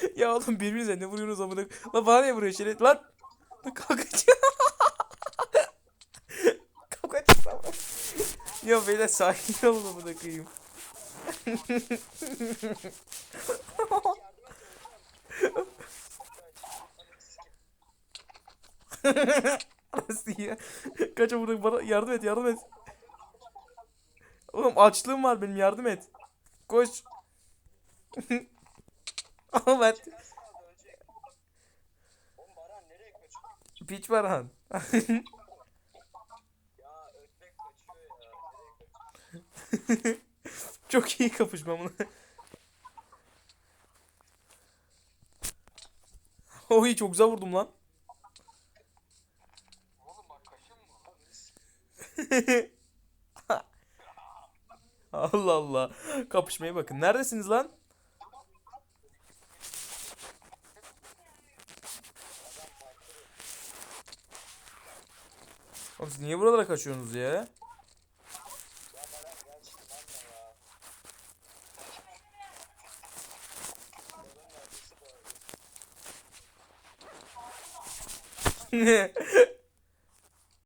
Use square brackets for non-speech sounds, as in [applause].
[laughs] ya oğlum birbirinize ne vuruyorsunuz amına? Lan bana ne vuruyor şeref? Lan! Lan kavgacı. [laughs] kavgacı sana. Ya beyler sakin olun amına koyayım. Nasıl ya? Kaç amına bana yardım et yardım et. Oğlum açlığım var benim yardım et. Koş. [laughs] Baran kaçıyor? piç [laughs] kaçıyor? [laughs] Çok iyi kapışma bunu. [laughs] Oy çok güzel vurdum lan. Oğlum bak kaşınma. Allah Allah. Kapışmaya bakın. Neredesiniz lan? Oğlum siz niye buralara kaçıyorsunuz ya? [laughs] Ya